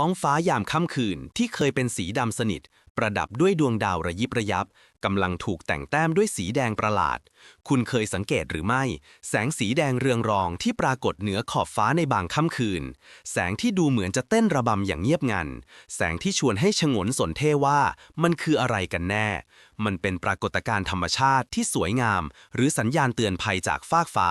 ท้องฟ้ายามค่ำคืนที่เคยเป็นสีดำสนิท ประดับด้วยดวงดาวระยิบระยับกำลังถูกแต่งแต้มด้วยสีแดงประหลาด คุณเคยสังเกตหรือไม่ แสงสีแดงเรืองรองที่ปรากฏเหนือขอบฟ้าในบางค่ำคืน แสงที่ดูเหมือนจะเต้นระบำอย่างเงียบงัน แสงที่ชวนให้ชงนสนเทว่ามันคืออะไรกันแน่ มันเป็นปรากฏการณ์ธรรมชาติที่สวยงาม หรือสัญญาณเตือนภัยจากฟากฟ้า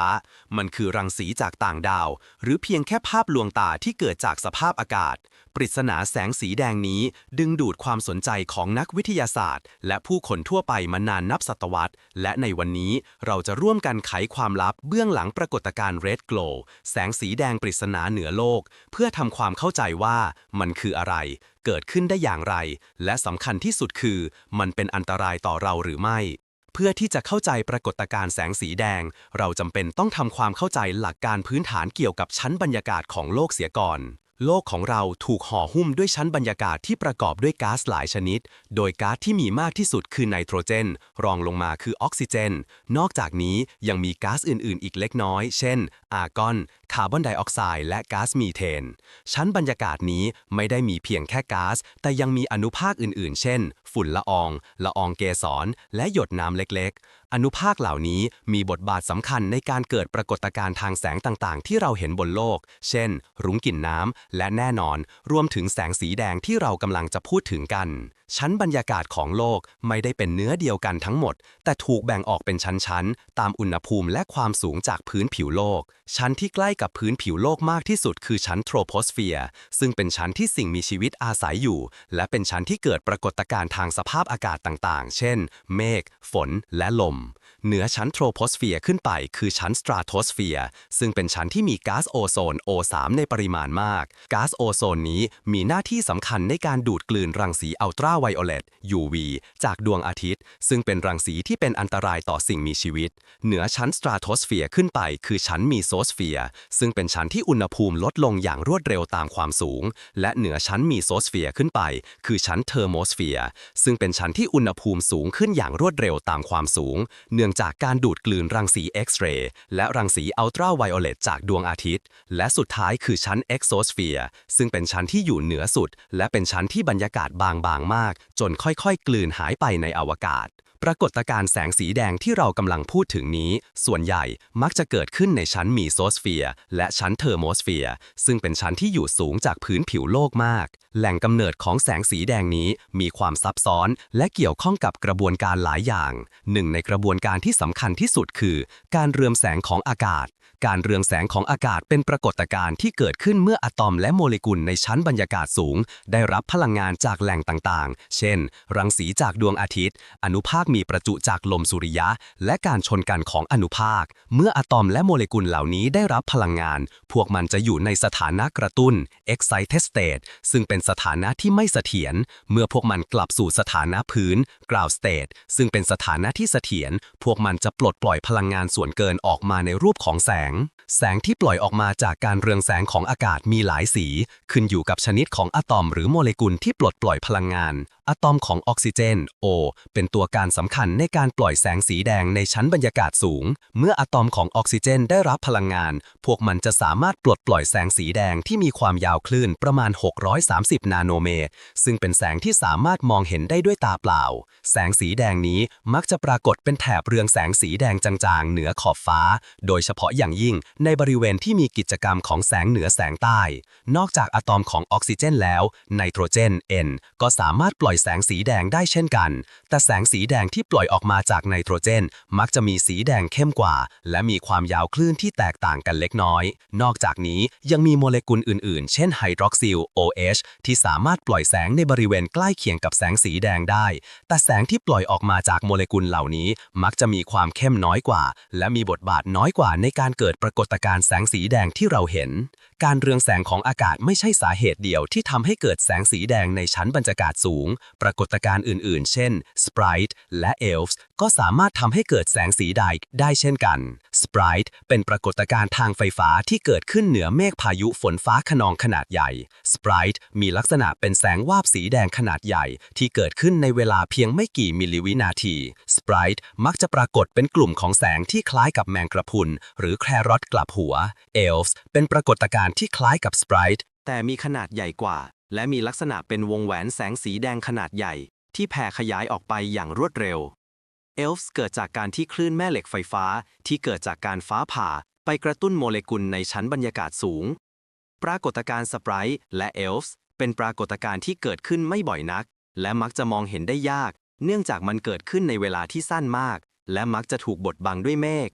มันคือรังสีจากต่างดาว หรือเพียงแค่ภาพลวงตาที่เกิดจากสภาพอากาศ ปริศนาแสงสีแดงนี้ดึงดูดความสนใจของนักวิทยาศาสตร์ และผู้คนทั่วไปมานานนับศตวรรษ และในวันนี้เราจะร่วมกันไขความลับเบื้องหลังปรากฏการณ์ Red Glow แสงสีแดงปริศนาเหนือโลก เพื่อทำความเข้าใจว่ามันคืออะไร เกิดขึ้นได้อย่างไร และสำคัญที่สุดคือ มันเป็นอันตรายต่อเราหรือไม่เพื่อที่จะเข้าใจปรากฏการณ์แสงสีแดง เราจำเป็นต้องทำความเข้าใจหลักการพื้นฐานเกี่ยวกับชั้นบรรยากาศของโลกเสียก่อน โลกของเราถูกห่อหุ้มด้วยชั้นบรรยากาศที่ประกอบด้วยก๊าซหลายชนิด โดยก๊าซที่มีมากที่สุดคือไนโตรเจน รองลงมาคือออกซิเจน นอกจากนี้ยังมีก๊าซอื่น ๆ อีกเล็กน้อย เช่น อาร์กอนคาร์บอนไดออกไซด์และก๊าซมีเทน ชั้นบรรยากาศนี้ไม่ได้มีเพียงแค่ก๊าซ แต่ยังมีอนุภาคอื่นๆ เช่น ฝุ่นละออง ละอองเกสร และหยดน้ำเล็กๆ อนุภาคเหล่านี้มีบทบาทสำคัญในการเกิดปรากฏการณ์ทางแสงต่างๆ ที่เราเห็นบนโลก เช่น รุ้งกลิ่นน้ำ และแน่นอน รวมถึงแสงสีแดงที่เรากำลังจะพูดถึงกัน ชั้นบรรยากาศของโลกไม่ได้เป็นเนื้อเดียวกันทั้งหมด แต่ถูกแบ่งออกเป็นชั้นๆ ตามอุณหภูมิและความสูงจากพื้นผิวโลก ชั้นที่ใกล้กับพื้นผิวโลกมากที่สุดคือชั้นโทรโพสเฟียร์ ซึ่งเป็นชั้นที่สิ่งมีชีวิตอาศัยอยู่ และเป็นชั้นที่เกิดปรากฏการณ์ทางสภาพอากาศต่างๆ เช่น เมฆ ฝน และลม เหนือชั้นโทรโพสเฟียร์ขึ้นไปคือชั้นสตราโทสเฟียร์ซึ่งเป็นชั้นที่มีก๊าซโอโซน O3 ในปริมาณมาก ก๊าซโอโซนนี้มีหน้าที่สำคัญในการดูดกลืนรังสีอัลตราไวโอเลต UV จากดวงอาทิตย์ ซึ่งเป็นรังสีที่เป็นอันตรายต่อสิ่งมีชีวิต เหนือชั้นสตราโทสเฟียร์ขึ้นไปคือชั้นมีโซสเฟียร์ซึ่งเป็นชั้นที่อุณหภูมิลดลงอย่างรวดเร็วตามความสูง และเหนือชั้นมีโซสเฟียร์ขึ้นไป คือชั้นเทอร์โมสเฟียร์ซึ่งเป็นชั้นที่อุณหภูมิสูงขึ้นอย่างรวดเร็วตามความสูง เนื่องจากการดูดกลืนรังสีเอ็กซเรย์และรังสีอัลตราไวโอเลตจากดวงอาทิตย์ และสุดท้ายคือชั้นเอ็กโซสเฟียร์ซึ่งเป็นชั้นที่อยู่เหนือสุด และเป็นชั้นที่บรรยากาศบางๆมาก จนค่อยๆ กลืนหายไปในอวกาศ ปรากฏการณ์แสงสีแดงที่เรากำลังพูดถึงนี้ ส่วนใหญ่มักจะเกิดขึ้นในชั้นมีโซสเฟียร์และชั้นเทอร์โมสเฟียร์ซึ่งเป็นชั้นที่อยู่สูงจากพื้นผิวโลกมาก แหล่งกำเนิดของแสงสีแดงนี้มีความซับซ้อน และเกี่ยวข้องกับกระบวนการหลายอย่าง หนึ่งในกระบวนการที่สำคัญที่สุดคือ การเรืองแสงของอากาศ การเรืองแสงของอากาศเป็นปรากฏการณ์ที่เกิดขึ้นเมื่ออะตอมและโมเลกุลในชั้นบรรยากาศสูง ได้รับพลังงานจากแหล่งต่างๆ เช่น รังสีจากดวงอาทิตย์ อนุภาคมีประจุจากลมสุริยะ และการชนกันของอนุภาค เมื่ออะตอมและโมเลกุลเหล่านี้ได้รับพลังงาน พวกมันจะอยู่ในสถานะกระตุ้น excited state ซึ่งเป็นสถานะที่ไม่เสถียร เมื่อพวกมันกลับสู่สถานะพื้น ground state ซึ่งเป็นสถานะที่เสถียร พวกมันจะปลดปล่อยพลังงานส่วนเกินออกมาในรูปของแสงแสงที่ปล่อยออกมาจากการเรืองแสงของอากาศมีหลายสี ขึ้นอยู่กับชนิดของอะตอมหรือโมเลกุลที่ปลดปล่อยพลังงาน อะตอมของออกซิเจน O เป็นตัวการสำคัญในการปล่อยแสงสีแดงในชั้นบรรยากาศสูง เมื่ออะตอมของออกซิเจนได้รับพลังงาน พวกมันจะสามารถปลดปล่อยแสงสีแดงที่มีความยาวคลื่นประมาณ 630 นาโนเมตร ซึ่งเป็นแสงที่สามารถมองเห็นได้ด้วยตาเปล่า แสงสีแดงนี้มักจะปรากฏเป็นแถบเรืองแสงสีแดงจางๆ เหนือขอบฟ้า โดยเฉพาะอย่างยิ่งในบริเวณที่มีกิจกรรมของแสงเหนือแสงใต้ นอกจากอะตอมของออกซิเจนแล้ว ไนโตรเจน N ก็สามารถปล่อยแสงสีแดงได้เช่นกัน แต่แสงสีแดงที่ปล่อยออกมาจากไนโตรเจน มักจะมีสีแดงเข้มกว่า และมีความยาวคลื่นที่แตกต่างกันเล็กน้อย นอกจากนี้ยังมีโมเลกุลอื่นๆ เช่นไฮดรอกซิล OH ที่สามารถปล่อยแสงในบริเวณใกล้เคียงกับแสงสีแดงได้ แต่แสงที่ปล่อยออกมาจากโมเลกุลเหล่านี้ มักจะมีความเข้มน้อยกว่า และมีบทบาทน้อยกว่าในการเกิดเกิดปรากฏการณ์แสงสีแดงที่เราเห็นการเรืองแสงของอากาศไม่ใช่สาเหตุเดียวที่ทำให้เกิดแสงสีแดงในชั้นบรรยากาศสูง ปรากฏการณ์อื่นๆ เช่น Sprite และ Elves ก็สามารถทำให้เกิดแสงสีแดได้เช่นกัน Sprite เป็นปรากฏการณ์ทางไฟฟ้าที่เกิดขึ้นเหนือเมฆพายุฝนฟ้าขนองขนาดใหญ่ Sprite มีลักษณะเป็นแสงวาบสีแดงขนาดใหญ่ ที่เกิดขึ้นในเวลาเพียงไม่กี่มิลลิวินาที Sprite มักจะปรากฏเป็นกลุ่มของแสงที่คล้ายกับแมงกระพุนหรือแครอทกลับหัว Elves เป็นปรากฏการณ์ที่คล้ายกับ Sprite แต่มีขนาดใหญ่กว่า และมีลักษณะเป็นวงแหวนแสงสีแดงขนาดใหญ่ ที่แผ่ขยายออกไปอย่างรวดเร็วเอลฟ์เกิดจากการที่คลื่นแม่เหล็กไฟฟ้าที่เกิดจากการฟ้าผ่า ไปกระตุ้นโมเลกุลในชั้นบรรยากาศสูง ปรากฏการณ์สไปร์และเอลฟ์เป็นปรากฏการณ์ที่เกิดขึ้นไม่บ่อยนัก และมักจะมองเห็นได้ยาก เนื่องจากมันเกิดขึ้นในเวลาที่สั้นมาก และมักจะถูกบดบังด้วยเมฆ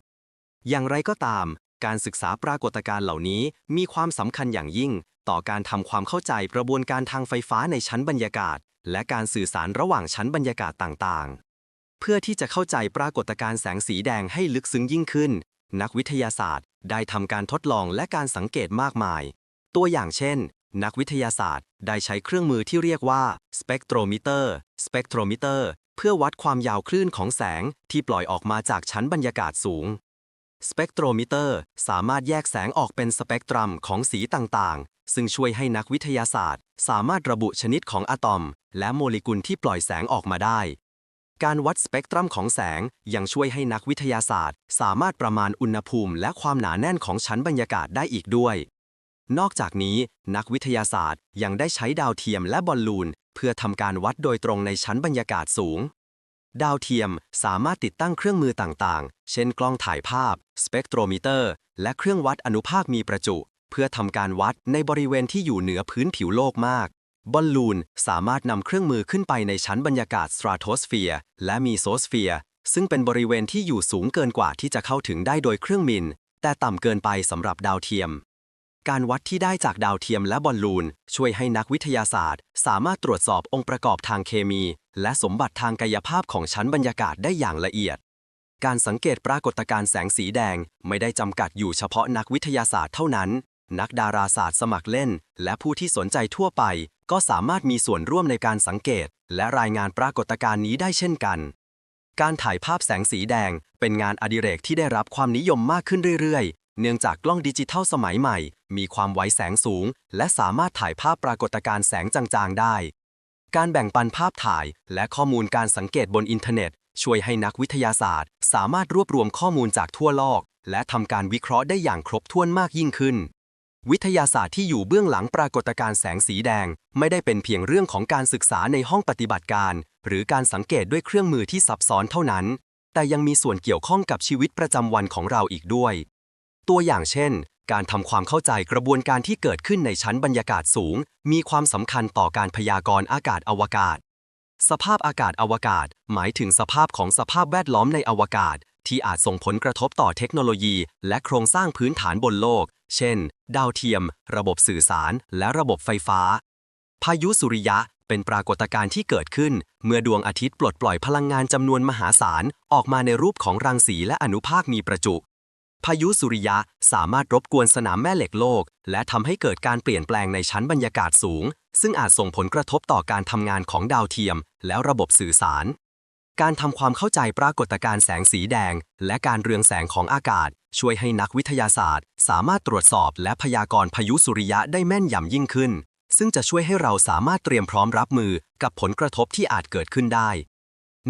อย่างไรก็ตาม การศึกษาปรากฏการณ์เหล่านี้มีความสำคัญอย่างยิ่ง ต่อการทำความเข้าใจกระบวนการทางไฟฟ้าในชั้นบรรยากาศ และการสื่อสารระหว่างชั้นบรรยากาศต่างๆ เพื่อที่จะเข้าใจปรากฏการณ์แสงสีแดงให้ลึกซึ้งยิ่งขึ้น นักวิทยาศาสตร์ ได้ทำการทดลองและการสังเกตมากมาย ตัวอย่างเช่น นักวิทยาศาสตร์ ได้ใช้เครื่องมือที่เรียกว่าสเปกโทรมิเตอร์สเปกโทรมิเตอร์เพื่อวัดความยาวคลื่นของแสงที่ปล่อยออกมาจากชั้นบรรยากาศสูง สเปกโทรมิเตอร์ สามารถแยกแสงออกเป็นสเปกตรัมของสีต่างๆ ซึ่งช่วยให้นักวิทยาศาสตร์ สามารถระบุชนิดของอะตอม และโมเลกุลที่ปล่อยแสงออกมาได้ การวัดสเปกตรัมของแสงยังช่วยให้นักวิทยาศาสตร์ สามารถประมาณอุณหภูมิและความหนาแน่นของชั้นบรรยากาศได้อีกด้วย นอกจากนี้ นักวิทยาศาสตร์ยังได้ใช้ดาวเทียมและบอลลูน เพื่อทำการวัดโดยตรงในชั้นบรรยากาศสูง ดาวเทียมสามารถติดตั้งเครื่องมือต่างๆ เช่นกล้องถ่ายภาพ สเปกโทรมิเตอร์ และเครื่องวัดอนุภาคมีประจุ เพื่อทำการวัดในบริเวณที่อยู่เหนือพื้นผิวโลกมาก บอลลูนสามารถนำเครื่องมือขึ้นไปในชั้นบรรยากาศสตราโทสเฟียร์และมีโซสเฟียร์ซึ่งเป็นบริเวณที่อยู่สูงเกินกว่าที่จะเข้าถึงได้โดยเครื่องบิน แต่ต่ำเกินไปสำหรับดาวเทียม การวัดที่ได้จากดาวเทียมและบอลลูน ช่วยให้นักวิทยาศาสตร์ สามารถตรวจสอบองค์ประกอบทางเคมี และสมบัติทางกายภาพของชั้นบรรยากาศได้อย่างละเอียด การสังเกตปรากฏการณ์แสงสีแดงไม่ได้จำกัดอยู่เฉพาะนักวิทยาศาสตร์เท่านั้น นักดาราศาสตร์สมัครเล่น และผู้ที่สนใจทั่วไป ก็สามารถมีส่วนร่วมในการสังเกต และรายงานปรากฏการณ์นี้ได้เช่นกัน การถ่ายภาพแสงสีแดง เป็นงานอดิเรกที่ได้รับความนิยมมากขึ้นเรื่อยๆ เนื่องจากกล้องดิจิทัลสมัยใหม่ มีความไวแสงสูง และสามารถถ่ายภาพปรากฏการณ์แสงจางๆได้ การแบ่งปันภาพถ่ายและข้อมูลการสังเกตบนอินเทอร์เน็ต ช่วยให้นักวิทยาศาสตร์ สามารถรวบรวมข้อมูลจากทั่วโลก และทำการวิเคราะห์ได้อย่างครบถ้วนมากยิ่งขึ้น วิทยาศาสตร์ที่อยู่เบื้องหลังปรากฏการณ์แสงสีแดง ไม่ได้เป็นเพียงเรื่องของการศึกษาในห้องปฏิบัติการ หรือการสังเกตด้วยเครื่องมือที่ซับซ้อนเท่านั้น แต่ยังมีส่วนเกี่ยวข้องกับชีวิตประจำวันของเราอีกด้วย ตัวอย่างเช่น การทำความเข้าใจกระบวนการที่เกิดขึ้นในชั้นบรรยากาศสูง มีความสำคัญต่อการพยากรณ์อากาศอวกาศ สภาพอากาศอวกาศ หมายถึงสภาพของสภาพแวดล้อมในอวกาศ ที่อาจส่งผลกระทบต่อเทคโนโลยี และโครงสร้างพื้นฐานบนโลก เช่น ดาวเทียม ระบบสื่อสาร และระบบไฟฟ้า พายุสุริยะเป็นปรากฏการณ์ที่เกิดขึ้น เมื่อดวงอาทิตย์ปลดปล่อยพลังงานจำนวนมหาศาล ออกมาในรูปของรังสีและอนุภาคมีประจุ พายุสุริยะสามารถรบกวนสนามแม่เหล็กโลก และทำให้เกิดการเปลี่ยนแปลงในชั้นบรรยากาศสูง ซึ่งอาจส่งผลกระทบต่อการทำงานของดาวเทียม และระบบสื่อสาร การทำความเข้าใจปรากฏการณ์แสงสีแดง และการเรืองแสงของอากาศ ช่วยให้นักวิทยาศาสตร์ สามารถตรวจสอบและพยากรณ์พายุสุริยะได้แม่นยำยิ่งขึ้น ซึ่งจะช่วยให้เราสามารถเตรียมพร้อมรับมือกับผลกระทบที่อาจเกิดขึ้นได้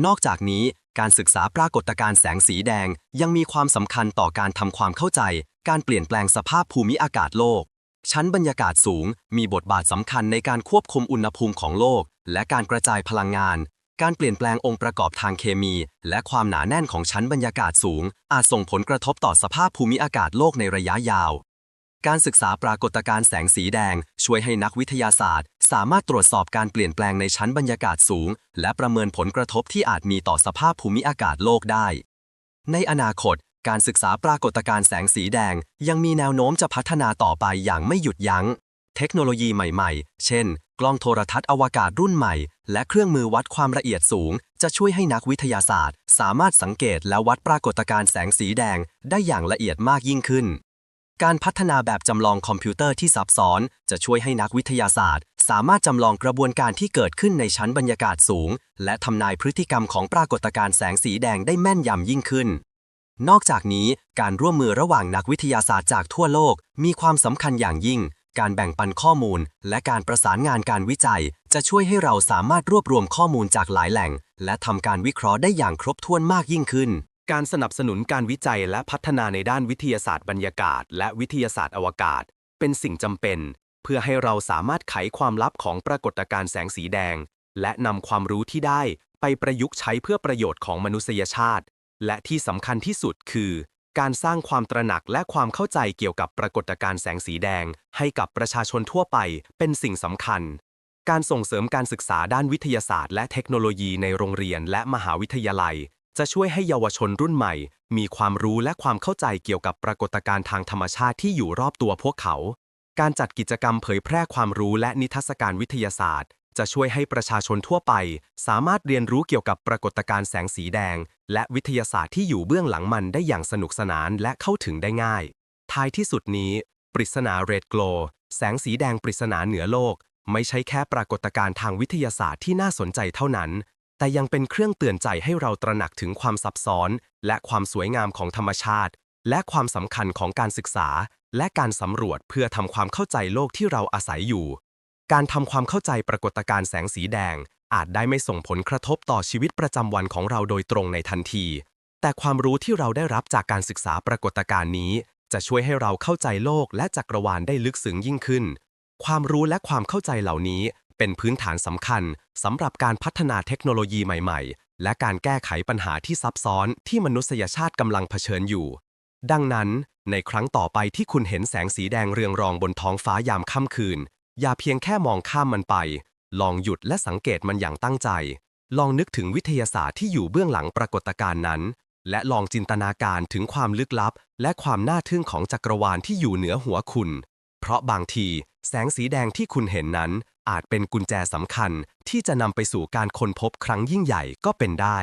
นอกจากนี้การศึกษาปรากฏการณ์แสงสีแดงยังมีความสำคัญต่อการทำความเข้าใจ การเปลี่ยนแปลงสภาพภูมิอากาศโลก ชั้นบรรยากาศสูง มีบทบาทสำคัญในการควบคุมอุณหภูมิของโลก และการกระจายพลังงาน การเปลี่ยนแปลงองค์ประกอบทางเคมี และความหนาแน่นของชั้นบรรยากาศสูง อาจส่งผลกระทบต่อสภาพภูมิอากาศโลกในระยะยาว การศึกษาปรากฏการณ์แสงสีแดง ช่วยให้นักวิทยาศาสตร์ สามารถตรวจสอบการเปลี่ยนแปลงในชั้นบรรยากาศสูง และประเมินผลกระทบที่อาจมีต่อสภาพภูมิอากาศโลกได้ ในอนาคต การศึกษาปรากฏการณ์แสงสีแดง ยังมีแนวโน้มจะพัฒนาต่อไปอย่างไม่หยุดยัง้ง เทคโนโลยีใหม่ๆ เช่น กล้องโทรทัศน์อวกาศรุ่นใหม่ และเครื่องมือวัดความละเอียดสูง จะช่วยให้นักวิทยาศาสตร์ สามารถสังเกตและวัดปรากฏการณ์แสงสีแดง ได้อย่างละเอียดมากยิ่งขึ้น การพัฒนาแบบจำลองคอมพิวเตอร์ที่ซับซ้อน จะช่วยให้นักวิทยาศาสตร์ สามารถจำลองกระบวนการที่เกิดขึ้นในชั้นบรรยากาศสูง และทำนายพฤติกรรมของปรากฏการณ์แสงสีแดงได้แม่นยำยิ่งขึ้น นอกจากนี้ การร่วมมือระหว่างนักวิทยาศาสตร์จากทั่วโลก มีความสำคัญอย่างยิ่ง การแบ่งปันข้อมูล และการประสานงานการวิจัย จะช่วยให้เราสามารถรวบรวมข้อมูลจากหลายแหล่ง และทำการวิเคราะห์ได้อย่างครบถ้วนมากยิ่งขึ้น การสนับสนุนการวิจัยและพัฒนาในด้านวิทยาศาสตร์บรรยากาศ และวิทยาศาสตร์อวกาศ เป็นสิ่งจำเป็น เพื่อให้เราสามารถไขความลับของปรากฏการณ์แสงสีแดง และนำความรู้ที่ได้ไปประยุกต์ใช้เพื่อประโยชน์ของมนุษยชาติ และที่สำคัญที่สุดคือ การสร้างความตระหนักและความเข้าใจเกี่ยวกับปรากฏการณ์แสงสีแดง ให้กับประชาชนทั่วไป เป็นสิ่งสำคัญ การส่งเสริมการศึกษาด้านวิทยาศาสตร์ และเทคโนโลยีในโรงเรียนและมหาวิทยาลัย จะช่วยให้เยาวชนรุ่นใหม่ มีความรู้และความเข้าใจเกี่ยวกับปรากฏการณ์ทางธรรมชาติที่อยู่รอบตัวพวกเขา การจัดกิจกรรมเผยแพร่ความรู้และนิทรรศการวิทยาศาสตร์ จะช่วยให้ประชาชนทั่วไป สามารถเรียนรู้เกี่ยวกับปรากฏการณ์แสงสีแดง และวิทยาศาสตร์ที่อยู่เบื้องหลังมันได้อย่างสนุกสนานและเข้าถึงได้ง่าย ท้ายที่สุดนี้ ปริศนาเรดโกลแสงสีแดงปริศนาเหนือโลก ไม่ใช่แค่ปรากฏการณ์ทางวิทยาศาสตร์ที่น่าสนใจเท่านั้น แต่ยังเป็นเครื่องเตือนใจให้เราตระหนักถึงความซับซ้อน และความสวยงามของธรรมชาติ และความสำคัญของการศึกษา และการสำรวจเพื่อทำความเข้าใจโลกที่เราอาศัยอยู่ การทำความเข้าใจปรากฏการณ์แสงสีแดง อาจได้ไม่ส่งผลกระทบต่อชีวิตประจำวันของเราโดยตรงในทันที แต่ความรู้ที่เราได้รับจากการศึกษาปรากฏการณ์นี้ จะช่วยให้เราเข้าใจโลกและจักรวาลได้ลึกซึ้งยิ่งขึ้น ความรู้และความเข้าใจเหล่านี้ เป็นพื้นฐานสำคัญสำหรับการพัฒนาเทคโนโลยีใหม่ๆ และการแก้ไขปัญหาที่ซับซ้อนที่มนุษยชาติกำลังเผชิญอยู่ ดังนั้น ในครั้งต่อไปที่คุณเห็นแสงสีแดงเรืองรองบนท้องฟ้ายามค่ำคืน อย่าเพียงแค่มองข้ามมันไป ลองหยุดและสังเกตมันอย่างตั้งใจ ลองนึกถึงวิทยาศาสตร์ที่อยู่เบื้องหลังปรากฏการณ์นั้น และลองจินตนาการถึงความลึกลับ และความน่าทึ่งของจักรวาลที่อยู่เหนือหัวคุณ เพราะบางที แสงสีแดงที่คุณเห็นนั้น อาจเป็นกุญแจสำคัญที่จะนำไปสู่การค้นพบครั้งยิ่งใหญ่ก็เป็นได้